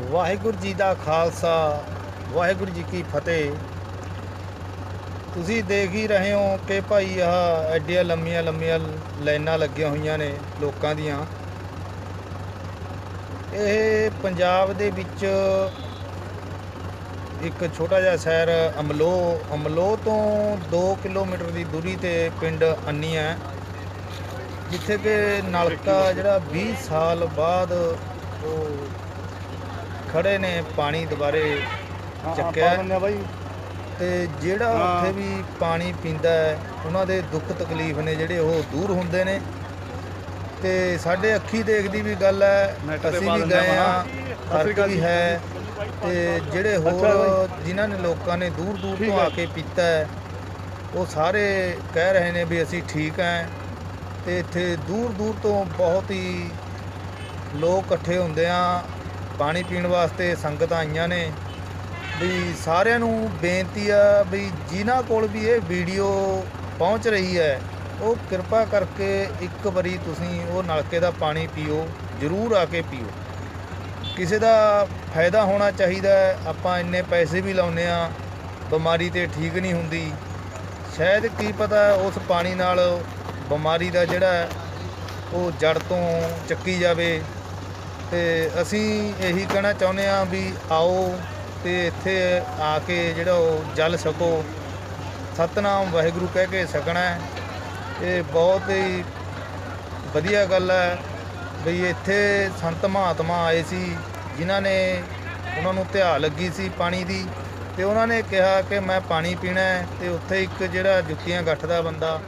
ਵਾਹਿਗੁਰੂ ਜੀ ਦਾ ਖਾਲਸਾ, ਵਾਹਿਗੁਰੂ ਜੀ ਕੀ ਫਤਿਹ। ਤੁਸੀਂ ਦੇਖ ਹੀ ਰਹੇ ਹੋ ਕਿ ਭਾਈ ਆਹ ਐਡੀਆਂ ਲੰਮੀਆਂ ਲੰਮੀਆਂ ਲਾਈਨਾਂ ਲੱਗੀਆਂ ਹੋਈਆਂ ਨੇ ਲੋਕਾਂ ਦੀਆਂ। ਇਹ ਪੰਜਾਬ ਦੇ ਵਿੱਚ ਇੱਕ ਛੋਟਾ ਜਿਹਾ ਸ਼ਹਿਰ ਅਮਲੋ ਅਮਲੋ ਤੋਂ 2 ਕਿਲੋਮੀਟਰ ਦੀ ਦੂਰੀ ਤੇ ਪਿੰਡ ਅੰਨੀ ਹੈ, ਜਿੱਥੇ ਕਿ ਨਲਕਾ ਜਿਹੜਾ 20 ਸਾਲ ਬਾਅਦ ਉਹ ਖੜੇ ਨੇ ਪਾਣੀ ਦੁਬਾਰੇ ਚੱਕਿਆ। ਬਾਈ ਤੇ ਜਿਹੜਾ। ਉੱਥੇ ਵੀ ਪਾਣੀ ਪੀਂਦਾ ਹੈ ਉਹਨਾਂ ਦੇ ਦੁੱਖ ਤਕਲੀਫ ਨੇ ਜਿਹੜੇ ਉਹ ਦੂਰ ਹੁੰਦੇ ਨੇ ਤੇ ਸਾਡੇ ਅੱਖੀ ਦੇਖਦੀ ਵੀ ਗੱਲ ਹੈ ਅਸੀਂ ਵੀ ਗਏ ਆ ਆ ਫ਼ਰਕ ਵੀ। ਹੈ ਤੇ ਜਿਹੜੇ ਹੋਰ ਜਿਨ੍ਹਾਂ ਨੇ ਲੋਕਾਂ ਨੇ ਦੂਰ ਦੂਰ ਤੋਂ। ਆ ਕੇ ਪੀਤਾ ਹੈ ਉਹ ਸਾਰੇ ਕਹਿ ਰਹੇ ਨੇ ਵੀ ਅਸੀਂ ਠੀਕ ਹਾਂ ਤੇ ਇੱਥੇ ਦੂਰ ਦੂਰ ਤੋਂ ਬਹੁਤ ਹੀ ਲੋਕ ਇਕੱਠੇ ਹੁੰਦੇ ਆ ਪਾਣੀ ਪੀਣ ਵਾਸਤੇ ਸੰਗਤਾਂ ਆਈਆਂ ਨੇ। ਵੀ ਸਾਰਿਆਂ ਨੂੰ ਬੇਨਤੀ ਆ ਵੀ ਜਿਨ੍ਹਾਂ ਕੋਲ ਵੀ ਇਹ ਵੀਡੀਓ ਪਹੁੰਚ ਰਹੀ ਹੈ, ਉਹ ਕਿਰਪਾ ਕਰਕੇ ਇੱਕ ਵਾਰੀ ਤੁਸੀਂ ਉਹ ਨਲਕੇ ਦਾ ਪਾਣੀ ਪੀਓ, ਜ਼ਰੂਰ ਆ ਕੇ ਪੀਓ। ਕਿਸੇ ਦਾ ਫਾਇਦਾ ਹੋਣਾ ਚਾਹੀਦਾ ਆਪਾਂ ਇੰਨੇ ਪੈਸੇ ਵੀ ਲਾਉਨੇ ਆ ਬਿਮਾਰੀ ਤੇ ਠੀਕ ਨਹੀਂ ਹੁੰਦੀ। ਸ਼ਾਇਦ ਕੀ ਪਤਾ ਉਸ ਪਾਣੀ ਨਾਲ ਬਿਮਾਰੀ ਦਾ ਜਿਹੜਾ ਉਹ ਜੜ ਤੋਂ ਚੱਕੀ ਜਾਵੇ। ਤੇ ਅਸੀਂ ਇਹੀ ਕਹਿਣਾ ਚਾਹੁੰਦੇ ਆ ਵੀ ਆਓ ਤੇ ਇੱਥੇ ਆ ਕੇ ਜਿਹੜਾ ਉਹ ਜਲ ਸਕੋ। ਸਤਨਾਮ ਵਾਹਿਗੁਰੂ ਕਹਿ ਕੇ ਸਕਣਾ ਇਹ ਬਹੁਤ ਹੀ ਵਧੀਆ ਗੱਲ ਹੈ ਵੀ ਇੱਥੇ ਸੰਤ ਮਹਾਤਮਾ ਆਏ ਸੀ, ਜਿਨ੍ਹਾਂ ਨੇ ਉਹਨਾਂ ਨੂੰ ਧਿਆ ਲੱਗੀ ਸੀ ਪਾਣੀ ਦੀ ਤੇ ਉਹਨਾਂ ਨੇ ਕਿਹਾ ਕਿ ਮੈਂ ਪਾਣੀ ਪੀਣਾ ਹੈ ਤੇ ਉੱਥੇ ਇੱਕ ਜਿਹੜਾ ਜੁੱਤੀਆਂ ਗੱਠਦਾ ਬੰਦਾ